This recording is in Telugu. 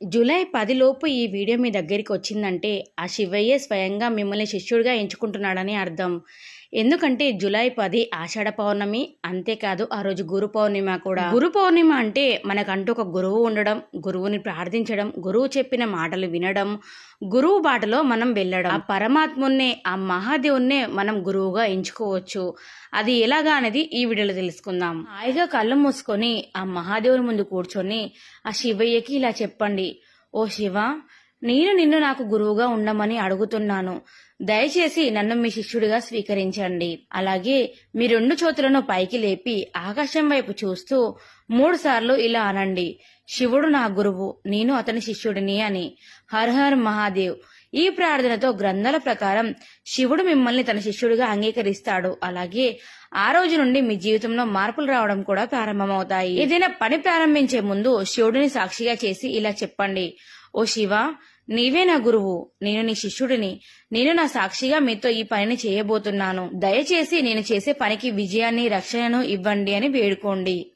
జూలై పదిలోపు ఈ వీడియో మీ దగ్గరికి వచ్చిందంటే ఆ శివయ్యే స్వయంగా మిమ్మల్ని శిష్యుడిగా ఎంచుకుంటున్నాడని అర్థం. ఎందుకంటే జూలై పది ఆషాఢ పౌర్ణమి అంతేకాదు ఆ రోజు గురు పౌర్ణిమ కూడా. గురు పౌర్ణిమ అంటే మనకంటూ ఒక గురువు ఉండడం గురువుని ప్రార్థించడం గురువు చెప్పిన మాటలు వినడం గురువు బాటలో మనం వెళ్ళడం. ఆ పరమాత్మున్నే ఆ మహాదేవున్నే మనం గురువుగా ఎంచుకోవచ్చు. అది ఎలాగా అనేది ఈ వీడియోలో తెలుసుకుందాం. హాయిగా కళ్ళు మూసుకొని ఆ మహాదేవుని ముందు కూర్చొని ఆ శివయ్యకి ఇలా చెప్పండి ఓ శివ నేను నిన్ను నాకు గురువుగా ఉండమని అడుగుతున్నాను. దయచేసి నన్ను మీ శిష్యుడిగా స్వీకరించండి. అలాగే మీ రెండు చేతులను పైకి లేపి ఆకాశం వైపు చూస్తూ మూడు సార్లు ఇలా అనండి. శివుడు నా గురువు నేను అతని శిష్యుడిని అని. హర్ హర్ మహాదేవ్. ఈ ప్రార్థనతో గ్రంథాల ప్రకారం శివుడు మిమ్మల్ని తన శిష్యుడిగా అంగీకరిస్తాడు. అలాగే ఆ రోజు నుండి మీ జీవితంలో మార్పులు రావడం కూడా ప్రారంభమవుతాయి. ఏదైనా పని ప్రారంభించే ముందు శివుడిని సాక్షిగా చేసి ఇలా చెప్పండి. ఓ శివ నీవే నా గురువు. నేను నీ శిష్యుడిని. నేను నా సాక్షిగా మీతో ఈ పనిని చేయబోతున్నాను. దయచేసి నేను చేసే పనికి విజయాన్ని రక్షణను ఇవ్వండి అని వేడుకోండి.